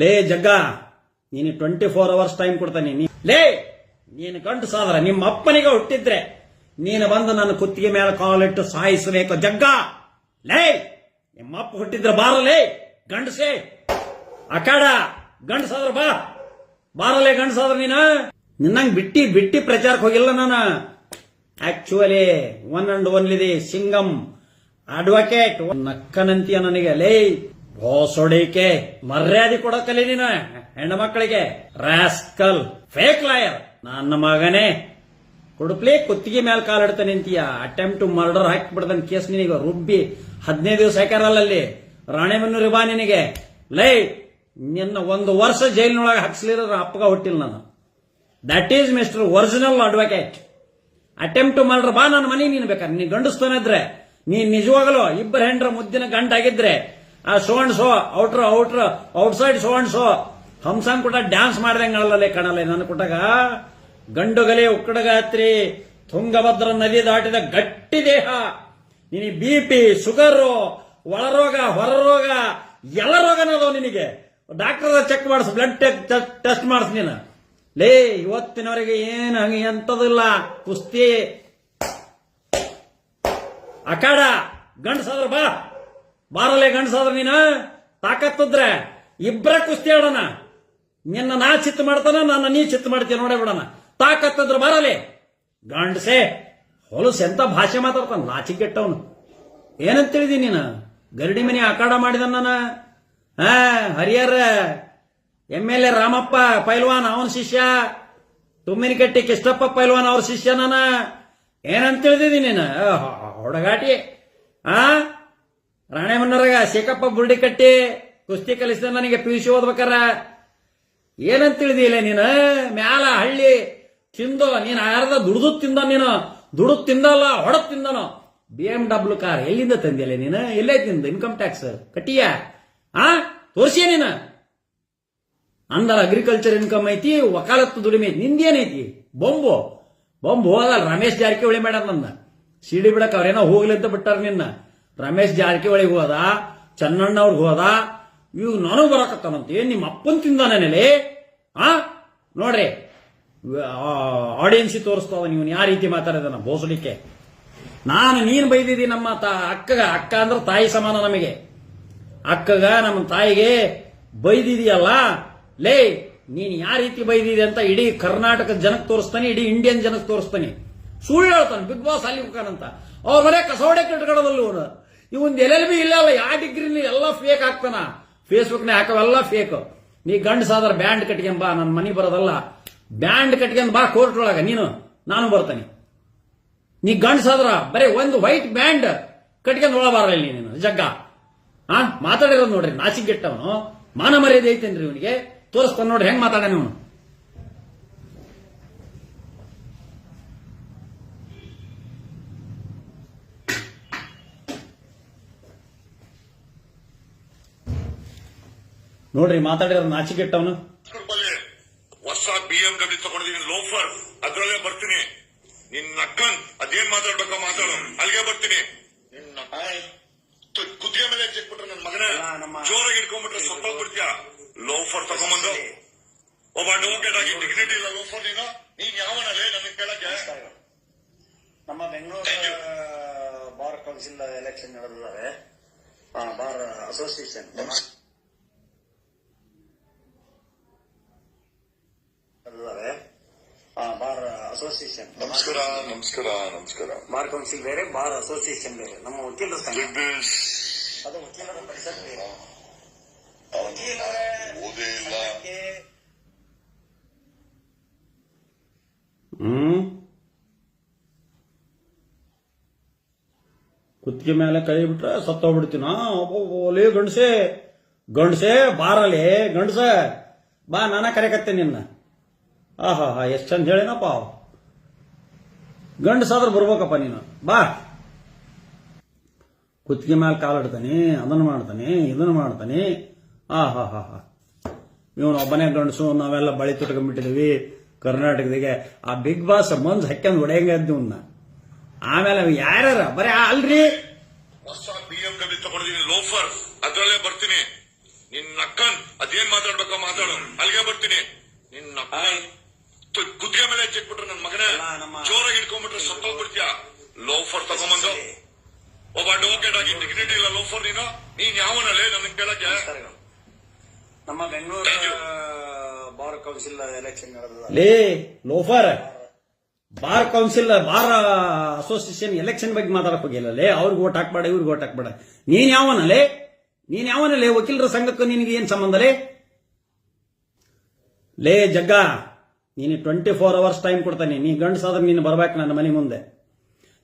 ಲೇ ಜಗ್ಗ, ನೀನು twenty four hours time ಕೊಡ್ತಾನೆ ಲೇ, ನೀನು ಗಂಟು ಸಾದ್ರ, ನಿಮ್ಮ ಅಪ್ಪನಿಗೆ ಹುಟ್ಟಿದ್ರೆ ನೀನು ಬಂದು ನನ್ನ ಕುತ್ತಿಗೆ ಮೇಲೆ ಕಾಲಿಟ್ಟು ಸಾಯಿಸಬೇಕು, ಜಗ್ಗ. ಲೇ, ನಿಮ್ಮ ಅಪ್ಪ ಹುಟ್ಟಿದ್ರೆ ಬಾರಲೇ ಗಂಡಸೇ. ಅಕಾಡ ಗಂಡಸಾದ್ರ ಬಾ. ಬಾರಲೇ ಗಂಡಸಾದ್ರ ನೀನು. ನಿನ್ನಂಗ್ ಬಿಟ್ಟಿ ಬಿಟ್ಟಿ ಪ್ರಚಾರಕ್ಕೆ ಹೋಗಿಲ್ಲ ನಾನು. ಆಕ್ಚುಲಿ ಒನ್ ಅಂಡ್ ಒನ್ಲಿದೆ ಸಿಂಗಂ ಅಡ್ವೊಕೇಟ್ ನಕ್ಕನಂತೀಯ ನನಗೆ, ಲೇ ಹೊಸೊಡಿಕೆ ಮರ್ಯಾದೆ ಕೊಡಕಲಿ ನೀನು. ಹೆಣ್ಣು ಮಕ್ಕಳಿಗೆ ರಾಸ್ಕಲ್, ಫೇಕ್ ಲಾಯರ್. ನನ್ನ ಮಗನೇ, ಕುಡುಪ್ಲಿ ಕುತ್ತಿಗೆ ಮೇಲೆ ಕಾಲಿಡ್ತಾನೆ ನಿಂತೀಯ. ಅಟೆಂಪ್ಟ್ ಟು ಮರ್ಡರ್ ಹಾಕಿಬಿಡ್ತಾನೆ ಕೇಸ್ ನಿನಗೆ ರುಬ್ಬಿ ಹದಿನೈದು ದಿವಸ ಹಾಕ್ಯಾರಲ್ಲ ಅಲ್ಲಿ ರಾಣೆಬೆನ್ನೂರು ಬಾ ನಿನಗೆ. ಲೈ, ನಿನ್ನ ಒಂದು ವರ್ಷ ಜೈಲಿನೊಳಗೆ ಹಾಕ್ಸ್ಲಿರ ಅಪ್ಪಗ ಹುಟ್ಟಿಲ್ಲ ನಾನು. That is mister original advocate attempt murder ಬಾ ನನ್ನ ಮನೆ ನೀನು ಬೇಕಾದ್ರೆ. ನೀ ಗಂಡಸ್ತಾನೆ ನೀನ್ ನಿಜವಾಗಲು ಇಬ್ಬರ ಹೆಂಡ್ರ ಮುದ್ದಿನ ಆ so and so outer outer outside so and so. ಹಂಸಂಗ್ ಕೂಡ ಡ್ಯಾನ್ಸ್ ಮಾಡ್ದಂಗಲ್ಲೇ ಕಾಣಲ್ಲ ನನ್ನ ಕೊಟ್ಟಾಗ. ಗಂಡುಗಲೆ ಉಕ್ಕಡಗಾತ್ರಿ, ತುಂಗಭದ್ರ ನದಿ ದಾಟಿದ ಗಟ್ಟಿ ದೇಹ. ನಿನಗೆ ಬಿ ಪಿ ಶುಗರು ಒಳರೋಗ, ಹೊರರೋಗ, ಎಲ್ಲ ರೋಗನದವು ನಿನಗೆ. ಡಾಕ್ಟರ್ ಚೆಕ್ ಮಾಡಿಸ್ ಬ್ಲಡ್ ಟೆಸ್ಟ್ ಮಾಡಿಸ್ ನೀನು. ಲೇ, ಇವತ್ತಿನವರೆಗೆ ಏನು ಹಂಗೆ ಎಂತದಿಲ್ಲ ಕುಸ್ತಿ. ಅಕಾಡ ಗಂಡಸಾದ್ರು ಬಾ. ಬಾರಲೆ ಗಂಡಸಾದ್ರ ನೀನು? ತಾಕತ್ತಿದ್ರೆ ಇಬ್ಬರ ಕುಸ್ತಿ ಆಡೋಣ. ನಿನ್ನ ನಾ ಚಿತ್ ಮಾಡ್ತಾನ ನನ್ನ ನೀ ಚಿತ್ ಮಾಡ್ತೀಯ ನೋಡೇ ಬಿಡೋಣ. ತಾಕತ್ತಿದ್ರೆ ಬಾರಲೆ. ಗಂಡಸೆ, ಹೊಲಸು ಎಂತ ಭಾಷೆ ಮಾತಾಡ್ತಾನ? ಏನಂತ ತಿಳಿದಿ ನೀನು? ಗರಡಿ ಮನೆ ಅಖಾಡ ಮಾಡಿದ ನಾನು. ಹಾ Harihara, M L A Ramappa ಪೈಲ್ವಾನ್, ಅವನ ಶಿಷ್ಯ. ತುಮ್ಮಿನಕಟ್ಟಿ ಕಿಷ್ಟಪ್ಪ ಪೈಲ್ವಾನ್ ಅವ್ರ ಶಿಷ್ಯ ನಾನ. ಏನಂತ ತಿಳಿದಿದ್ದೀನಿ ನೀನು? ಹೊಡಗಾಟಿ ಆ ರಾಣೆಮನ್ನರಾಗ ಶೇಖಪ್ಪ ಬುಲ್ಡಿ ಕಟ್ಟಿ ಕುಸ್ತಿ ಕಲಿಸಿದ ನನಗೆ ಪಿ ಯು ಸಿ ಓದ್ಬೇಕಾರ. ಏನಂತ ತಿಳಿದಿಲ್ಲ ನೀನು? ಮ್ಯಾಲ ಹಳ್ಳಿ ತಿಂದೋ, ನೀನು ಯಾರದ ದುಡ್ದು ತಿಂದ ನೀನು? ದುಡ್ದು ತಿಂದಲ್ಲ, ಹೊಡದ್ ತಿಂದನು? ಬಿ ಎಂ ಡಬ್ಲ್ಯೂ ಕಾರ್ ಎಲ್ಲಿಂದ ತಂದಿಲ್ಲ ನೀನು? ಎಲ್ಲೇ ತಿಂದ ಇನ್ಕಮ್ ಟ್ಯಾಕ್ಸ್ ಕಟ್ಟಿಯ? ಆ? ತೋರ್ಸಿಯ ನೀನು? ಅಂದರ ಅಗ್ರಿಕಲ್ಚರ್ ಇನ್ಕಮ್ ಐತಿ, ವಕಾಲತ್ತು ದುಡಿಮೆ. ಐತಿ ನಿಂದೇನೈತಿ? ಬೊಂಬು. ಬೊಂಬು ಹೋದಲ್ಲ ರಮೇಶ್ ಜಾರಕಿಹೊಳಿ ಮಾಡ್ಯಾರ ನನ್ನ ಸಿಡಿ ಬಿಡಕ್ ಅವ್ರೇನೋ ಹೋಗ್ಲಿ ಅಂತ ಬಿಟ್ಟಾರ ನಿನ್ನ. ರಮೇಶ್ ಜಾರಕಿಹೊಳಿಗೆ ಹೋದ, ಚನ್ನಣ್ಣ ಅವ್ರಿಗೆ ಹೋದ ಇವ್ ನಾನು ಬರಕತ್ತಾನಂತ, ಏನ್ ನಿಮ್ಮ ಅಪ್ಪನ್ ತಿಂದಾನೇಲಿ ಆ? ನೋಡ್ರಿ ಆಡಿಯನ್ಸ್ ತೋರಿಸ್ತಾವ ನೀವು ಯಾವ ರೀತಿ ಮಾತಾಡಿದಾನ ಬೋಸಲಿಕ್ಕೆ. ನಾನು ನೀನು ಬೈದಿದ್ದಿ ನಮ್ಮ ತಾ, ಅಕ್ಕಗ, ಅಕ್ಕ ಅಂದ್ರೆ ತಾಯಿ ಸಮಾನ ನಮಗೆ. ಅಕ್ಕಗ ನಮ್ಮ ತಾಯಿಗೆ ಬೈದಿದೀಯಲ್ಲ? ಲೇ, ನೀನ್ ಯಾವ ರೀತಿ ಬೈದಿದೆ ಅಂತ ಇಡೀ ಕರ್ನಾಟಕ ಜನಕ್ಕೆ ತೋರಿಸ್ತಾನೆ, ಇಡೀ ಇಂಡಿಯನ್ ಜನಕ್ಕೆ ತೋರಿಸ್ತಾನೆ. ಸುಳ್ಳು ಹೇಳ್ತಾನೆ, ಬಿಗ್ ಬಾಸ್ ಅಲ್ಲಿ ಹೋಗ್ತಾನಂತ. ಅವ್ರ ಮನೆ ಕಸವಡೆ ಕಟ್ಕೊಳ್ಳೋದಲ್ಲ ಇವನ್ ಎಲ್ ಬಿ ಇಲ್ಲ ಅಲ್ಲ, ಯಾವ ಡಿಗ್ರಿ ಎಲ್ಲ ಫೇಕ್ ಹಾಕ್ತಾನ? ಫೇಸ್ಬುಕ್ನ ಹಾಕವೆಲ್ಲ ಫೇಕ್ ನೀ ಗಂಡ ಸಾದರ ಬ್ಯಾಂಡ್ ಕಟ್ಕೊಂಡ್ ಬಾ ನನ್ನ ಮನಿ ಬರೋದಲ್ಲ. ಬ್ಯಾಂಡ್ ಕಟ್ಕೊಂಡ್ ಬಾ ಕೋರ್ಟ್ ಒಳಗ, ನೀನು, ನಾನು ಬರ್ತಾನೆ. ನೀ ಗಂಡಸಾದ್ರ ಬರೀ ಒಂದು ವೈಟ್ ಬ್ಯಾಂಡ್ ಕಟ್ಕೊಂಡ್ ಒಳ ಇಲ್ಲಿ ನೀನು ಜಗ್ಗ. ಆ, ಮಾತಾಡಿರೋದು ನೋಡ್ರಿ ನಾಚಿಗೆಟ್ಟವನು ಮಾನ ಮರ್ಯಾದೆ ಐತೇನ್ರಿ ಇವನಿಗೆ? ತೋರಿಸ್ತಾನೆ ನೋಡ್ರಿ, ಹೆಂಗ್ ಮಾತಾಡಾನ ಇವನು? ನೋಡ್ರಿ ಮಾತಾಡಿದ್ರೆ ನಾಚಿಕೆಟ್ಟವನು. ಹೊಸ ಬಿ ಎಂ ಡಬ್ಲ್ಯೂ ತಗೊಂಡಿದ್ದೀನಿ ಲೋಫರ್. ಅದ್ರಲ್ಲೇ ಬರ್ತೀನಿ. ನಿನ್ನ ಅಕ್ಕನ್ ಅದೇನ್ ಮಾತಾಡ್ಬೇಕೋ ಮಾತಾಡು. ಅಲ್ಲಿಗೆ ಬರ್ತೀನಿ. ಕುತ್ತಿಗೆ ಮೇಲೆ ಚೆಕ್ಬಿಟ್ರೆ ನನ್ನ ಮಗನೇ. ಜೋರಾಗಿ ಇಟ್ಕೊಂಡ್ಬಿಟ್ರೆ ಸಪ್ಪ ಬಿಡ್ತೀಯ? ಲೋಫರ್ ತಗೊಂಡ್ಬಂದು. ಒಬ್ಬ ಅಡ್ವೊಕೇಟ್ ಆಗಿ ಡಿಗ್ನಿಟಿ ಇಲ್ಲ ಲೋಫರ್ ನೀನು. ನೀನ್ ಯಾವನಲ್ಲೇ ನನಗೆ ಕೇಳಕ್ಕೆ? ನಮ್ಮ ಬೆಂಗಳೂರು ಬಾರ್ ಕೌನ್ಸಿಲ್ ಎಲೆಕ್ಷನ್ ನಡೆದಿದ್ದಾರೆ. ಆ, ಬಾರ್ ಅಸೋಸಿಯೇಷನ್ ನಡೆದಿದ್ದಾರೆ ಆ, ಬಾರ್ ಅಸೋಸಿಯೇಷನ್ ನಮಸ್ಕಾರ ನಮಸ್ಕಾರ ನಮಸ್ಕಾರ. ಬಾರ್ ಕೌನ್ಸಿಲ್ ಬೇರೆ ಬಾರ್ ಅಸೋಸಿಯೇಷನ್ ಬೇರೆ. ನಮ್ಮ ವಕೀಲರ ಸಂಘ. ಅದು ವಕೀಲರ ಪರಿಷತ್ ಬೇರೆ. ಓದೇ ಇಲ್ಲ. ಹ್ಮ್? ಕುತ್ತಿಗೆ ಮೇಲೆ ಕೈ ಬಿಟ್ರೆ ಸತ್ತೋಗ್ಬಿಡ್ತೀನ. ಓಲಿ ಗಂಡಸೆ. ಗಂಡಸೆ ಬಾರಲೆ. ಗಂಡಸ ಬಾ ನಾನ ಕರೆಕತ್ತೆ ನಿನ್ನ. ಆಹಾ ಹಾ ಎಷ್ಟು ಚಂದ ಹೇಳಿನಪ್ಪ ಗಂಡಸಾದ್ರೆ ಬರ್ಬೇಕಪ್ಪ ನೀನು. ಬಾ. ಕುತ್ತಿಗೆ ಮೇಲೆ ಕಾಲಿಡ್ತಾನೆ ಅದನ್ನು ಮಾಡ್ತಾನೆ ಇದನ್ನು ಮಾಡ್ತಾನೆ. ಆ ಹಾ ಹಾ ಹಾ. ಇವನು ಒಬ್ಬನೇ ಗಂಡಸು ನಾವೆಲ್ಲ ಬಳಿ ತುಟ್ಕೊಂಡ್ಬಿಟ್ಟಿದೀವಿ. ಕರ್ನಾಟಕದಿಗೆ ಆ ಬಿಗ್ ಬಾಸ್ ಮಂಜ್ ಹಕ್ಕಂದು ಹೊಡೆಯಂಗ ಇವ್ನ. ಆಮೇಲೆ ಅವ್ ಯಾರ್ಯಾರ? ಬರೀ ಆ ಅಲ್ರಿ. ಹೊಸ ಬಿ ಎಂ ಡಬ್ಲ್ಯೂ ತಗೊಂಡಿದ್ದೀನಿ ಲೋಫರ್. ಅದ್ರಲ್ಲೇ ಬರ್ತೀನಿ. ನಿನ್ನ ಅಕ್ಕನ್ ಅದೇನ್ ಮಾತಾಡ್ಬೇಕು ಮಾತಾಡೋ. ಅಲ್ಲಿಗೆ ಬರ್ತೀನಿ. ನಿನ್ನ ಕುತ್ತಿಗೆ ಮೇಲೆ ಹೆಚ್ಚಿಟ್ಬಿಟ್ರೆ ನನ್ನ ಮಗನೇ. ಜೋರಾಗಿ ಹಿಡ್ಕೊಂಡ್ಬಿಟ್ರೆ ಸತ್ತೋಗ್ಬಿಡ್ತೀಯ ಲೋಫರ್ ತಗೊಂಬಂದು. ಒಬ್ಬ ಅಡ್ವೊಕೇಟ್ ಆಗಿ ಡಿಗ್ನಿಟಿ ಇಲ್ಲ ಲೋಫರ್ ನೀನು. ನೀನ್ ಯಾವನಲ್ಲೇ ನನಗೆ ಕೇಳಕ್ಕೆ. ನಮ್ಮ ಬೆಂಗಳೂರು ಬಾರ್ ಕೌನ್ಸಿಲ್ ಎಲೆಕ್ಷನ್ ಲೇ loafer. Bar council bar association election ಬಗ್ಗೆ ಮಾತಾಡಕ್ ಹೋಗಿಲ್ಲ ಲೇ. ಅವ್ರಿಗೆ ಓಟ್ ಹಾಕ್ಬೇಡ ಇವ್ರಿಗೆ ಓಟ್ ಹಾಕ್ಬೇಡ. ನೀನ್ ಯಾವನಲ್ಲೇ ನೀನ್ ಯಾವನಲ್ಲೇ ವಕೀಲರ ಸಂಘಕ್ಕೂ ನಿನಗೆ ಏನ್ ಸಂಬಂಧ ಲೇ? ಲೇ ಜಗ್ಗ. ನೀನು ಟ್ವೆಂಟಿ ಫೋರ್ ಅವರ್ಸ್ ಟೈಮ್ ಕೊಡ್ತಾನೆ. ನೀ ಗಂಡಸಾದ್ರೆ ನೀನು ಬರ್ಬೇಕು ನನ್ನ ಮನೆ ಮುಂದೆ.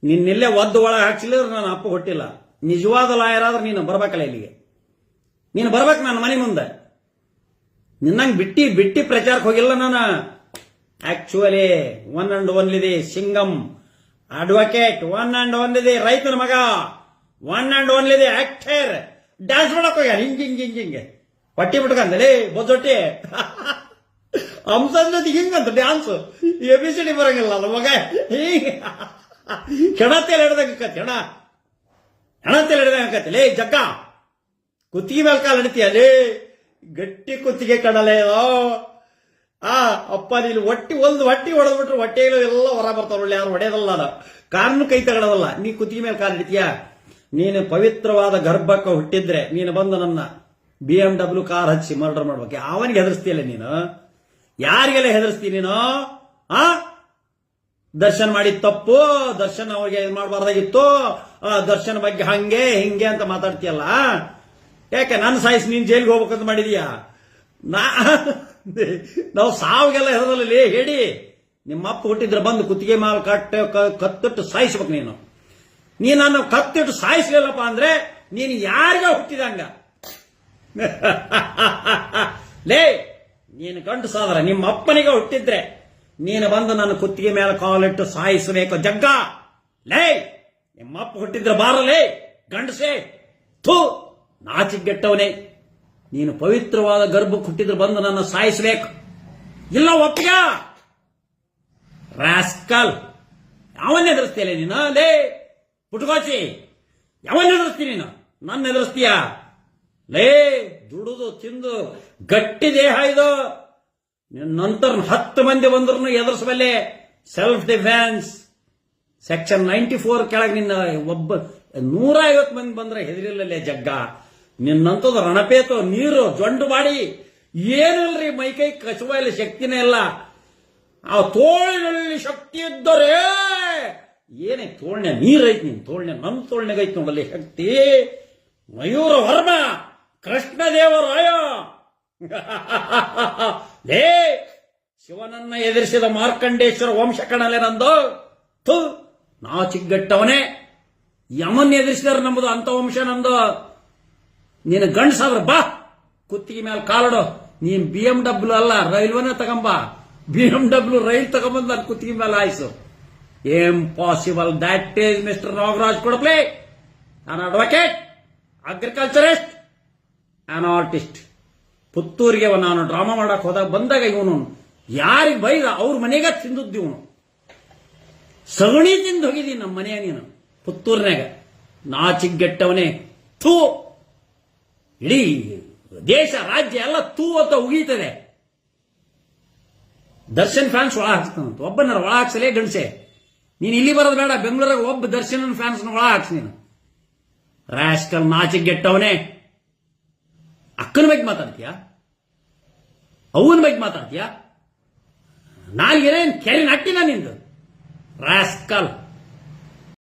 ನಿನ್ನೆಲ್ಲೇ ಒದ್ದು ಒಳಗೆ ಹಾಕ್ಸಿಲ್ಲ ನಾನು ಅಪ್ಪ ಹೊಟ್ಟಿಲ್ಲ. ನಿಜವಾದ ಲಾಯರ್ ಆದ್ರೆ ನೀನು ಬರ್ಬೇಕಲ್ಲ ಇಲ್ಲಿಗೆ. ನೀನು ಬರ್ಬೇಕು ನನ್ನ ಮನೆ ಮುಂದೆ. ನಿನ್ನಂಗೆ ಬಿಟ್ಟಿ ಬಿಟ್ಟಿ ಪ್ರಚಾರಕ್ಕೆ ಹೋಗಿಲ್ಲ ನಾನು. ಆಕ್ಚುಲಿ ಒನ್ ಅಂಡ್ ಒನ್ ಇದೆ Singham advocate one and one ಇದೆ ರೈತನ ಮಗ ಒನ್ ಅಂಡ್ ಒನ್ ಇದೆ ಆಕ್ಟರ್ ಡ್ಯಾನ್ಸ್ ಮಾಡಕ್ ಹೋಗ್ಯಾರ ಹಿಂಗ್ ಹಿಂಗ್ ಹಿಂಗ್, ಹಿಂಗೆ. ಪಟ್ಟಿ ಬಿಟ್ಕಂದಲೇ ಬೊಜ್ಜೊಟ್ಟಿ. ಹಂಸದ ಜೊತೆ ಹಿಂಗಂತ dance A B C D ಬರಂಗಿಲ್ಲ ಅಲ್ಲ ಮಗ. ತೆಲಿ ಹಿಡ್ದಂಗ ಹಿಡ್ದಂಗ ಹೆಣ. ಹೆಣತೆಲ್ಲ ಹಿಡ್ದಂಗ ಲೇ, ಜಗ್ಗ. ಕುತ್ತಿಗೆ ಮೇಲೆ ಕಾಲು ಹಿಡಿತೀಯ? ಲೇ, ಗಟ್ಟಿ ಕುತ್ತಿಗೆ ಕಡಲೆ ಆ, ಅಪ್ಪ, ನೀನು ಹೊಟ್ಟಿ ಒಂದು ಹೊಟ್ಟಿ ಹೊಡೆದ್ಬಿಟ್ರೆ ಹೊಟ್ಟೆಗಳು ಎಲ್ಲ ಹೊರ ಒಳ್ಳೆ ಯಾರು ಹೊಡೆಯೋದಲ್ಲ ಅದ. ಕಾರನ್ನು ಕೈ ತಗೊಳ್ಳೋದಲ್ಲ ನೀ ಕುತ್ತಿಗೆ ಮೇಲೆ ಕಾಲು ಹಿಡಿತೀಯ? ನೀನು ಪವಿತ್ರವಾದ ಗರ್ಭಕ್ಕೆ ಹುಟ್ಟಿದ್ರೆ ನೀನು ಬಂದು ನನ್ನ ಬಿ ಎಂ ಡಬ್ಲ್ಯೂ ಕಾರ್ ಹಚ್ಚಿ ಮರ್ಡರ್ ಮಾಡ್ಬೇಕು. ಅವನಿಗೆ ಹೆದರ್ಸ್ತೀಯಲ್ಲ ನೀನು? ಯಾರಿಗೆಲ್ಲ ಹೆದರ್ಸ್ತೀನಿ ನೀನು? ಆ? ದರ್ಶನ್ ಮಾಡಿ ತಪ್ಪು, ದರ್ಶನ್ ಅವ್ರಿಗೆ ಇದು ಮಾಡಬಾರ್ದಾಗಿತ್ತು. ದರ್ಶನ್ ಬಗ್ಗೆ ಹಂಗೆ, ಹಿಂಗೆ ಅಂತ ಮಾತಾಡ್ತೀಯಲ್ಲ? ಯಾಕೆ ನನ್ನ ಸಾಯಿಸಿ ನೀನ್ ಜೈಲಿಗೆ ಹೋಗ್ಬೇಕಂತ ಮಾಡಿದೀಯಾ? ನಾ, ನಾವು ಸಾವಿಗೆಲ್ಲ ಹೆದರಲ್ಲ ಹೇಳಿ. ನಿಮ್ಮ ಅಪ್ಪ ಹುಟ್ಟಿದ್ರೆ ಬಂದು ಕುತ್ತಿಗೆ ಮಾಲ್ ಕಟ್ಟ ಕತ್ತಿಟ್ಟು ಸಾಯಿಸ್ಬೇಕು ನೀನು. ನೀ ನಾನು ಕತ್ತಿಟ್ಟು ಸಾಯಿಸ್ಲಿಲ್ಲಪ್ಪ ಅಂದ್ರೆ ನೀನು ಯಾರಿಗ ಹುಟ್ಟಿದಂಗ. ಲೇ ನೀನು ಗಂಡು ಸಾದರ, ನಿಮ್ಮ ಅಪ್ಪನಿಗೆ ಹುಟ್ಟಿದ್ರೆ ನೀನು ಬಂದು ನನ್ನ ಕುತ್ತಿಗೆ ಮೇಲೆ ಕಾಲಿಟ್ಟು ಸಾಯಿಸಬೇಕು. ಜಗ್ಗ! ಲೇ! ನಿಮ್ಮ ಅಪ್ಪ ಹುಟ್ಟಿದ್ರೆ ಬಾರಲೇ ಗಂಡಸೇ! ಥೂ! ನಾಚಿಗೆಟ್ಟವನೇ ನೀನು ಪವಿತ್ರವಾದ ಗರ್ಭಕ್ಕೆ ಹುಟ್ಟಿದ್ರೆ ಬಂದು ನನ್ನ ಸಾಯಿಸಬೇಕು. ಇಲ್ಲ, ಒಪ್ಪಿಗ? ರಾಸ್ಕಲ್! ಯಾವನ್ನ ಎದುರಿಸ್ತೀಯ ನೀನು? ಲೇ! ಪುಟ್ಕೋಚಿ! ಯಾವನ್ನ ಎದುರಿಸ್ತೀನಿ ನೀನು? ನನ್ನ ಎದುರಿಸ್ತೀಯ? ಲೇ, ದುಡುದು, ತಿಂದು, ಗಟ್ಟಿ ದೇಹ ಇದು. ನಂತರ ಹತ್ತು ಮಂದಿ ಬಂದ್ರು ಎದುರಿಸಬಲ್ಲೆ. Self defence section ninety four ಕೆಳಗೆ ನಿನ್ನ ಒಬ್ಬ ನೂರ ಐವತ್ತು ಮಂದಿ ಬಂದ್ರೆ ಹೆದರಿಲ್ಲಲ್ಲೇ ಜಗ್ಗ. ನಿನ್ನಂತದ ರಣಪೇತು, ನೀರು, ಜೊಂಡು ಮಾಡಿ ಏನಿಲ್ರಿ ಮೈಕೈ ಕಸುವ ಇಲ್ಲ, ಶಕ್ತಿನೇ ಇಲ್ಲ. ಆ ತೋಳಿನಲ್ಲಿ ಶಕ್ತಿ ಇದ್ದರೆ. ಏನೇ ತೋಳ್ನೆ ನೀರೈತಿ ನಿನ್ ತೋಳ್ನೆ ನನ್ನ ತೋಳ್ನೆಗೈತಿ ನೋಡಲ್ಲಿ ಶಕ್ತಿ. ಮಯೂರ ವರ್ಮ. ಕೃಷ್ಣದೇವರಾಯ! ಲೇ, ಶಿವನನ್ನ ಎದುರಿಸಿದ ಮಾರ್ಕಂಡೇಶ್ವರ ವಂಶ ಕಣಲೆ ನಂದು. ಥು ನಾಚಿಗಟ್ಟವನೇ ಯಮನ್ ಎದುರಿಸಿದಾರ ನಮ್ಮದು ಅಂತ ವಂಶ ನಂದು. ನೀನು ಗಂಡಸಾದ್ರ ಬಾ, ಕುತ್ತಿಗೆ ಮೇಲೆ ಕಾಲಡು. ನೀನ್ ಬಿ ಎಂ ಡಬ್ಲ್ಯೂ ಅಲ್ಲ, ರೈಲ್ವೆನ ತಗೊಂಬ. ಬಿ ಎಂ ಡಬ್ಲ್ಯೂ ರೈಲ್ ತಗೊಂಬಂದು ನನ್ನ ಕುತ್ತಿಗೆ ಮೇಲೆ ಆಯ್ಸು impossible that is mister Nagaraj ಕೊಡಪ್ಲಿ. ನಾನು ಅಡ್ವೊಕೇಟ್ ಅಗ್ರಿಕಲ್ಚರಿಸ್ಟ್ ಆನ್ ಆರ್ಟಿಸ್ಟ್ ಪುತ್ತೂರಿಗೆ ನಾನು ಡ್ರಾಮಾ ಮಾಡಕ್ ಹೋದಾಗ ಬಂದಾಗ ಇವನು ಯಾರಿಗೆ ಬೈದ ಅವ್ರ ಮನೆಗೆ ತಿಂದದ್ದು ಇವನು. ಸಗಣಿ ತಿಂದು ಹೋಗಿದ್ದೀನಿ ನಮ್ಮ ಮನೆಯ ನೀನು ಪುತ್ತೂರಿನಾಗ ನಾಚಿಗೆಟ್ಟವನೇ ತೂ ಇಡೀ ದೇಶ, ರಾಜ್ಯ ಎಲ್ಲ ತೂ ಅಂತ ಉಗೀತದೆ. ದರ್ಶನ್ ಫ್ಯಾನ್ಸ್ ಒಳ ಹಾಕ್ಸ್ತಾನಂತ. ಒಬ್ಬನ ಒಳ ಹಾಕ್ಸಲೇ ಗಣಸೆ ನೀನು ಇಲ್ಲಿ ಬರೋದು ಬೇಡ, ಬೆಂಗಳೂರಾಗ ಒಬ್ಬ ದರ್ಶನ್ ಫ್ಯಾನ್ಸ್ ಒಳ ಹಾಕ್ಸ್ ನೀನು. ರಾಸ್ಕಲ್ ನಾಚಿಗೆಟ್ಟವನೇ ಅಕ್ಕನ ಬಗ್ಗೆ ಮಾತಾಡ್ತೀಯ? ಅವನ ಬಗ್ಗೆ ಮಾತಾಡ್ತೀಯ? ಏನೇನು ಕೆರೆ ನಟ್ಟಿನ ನಿಂದು? ರಾಸ್ಕಲ್.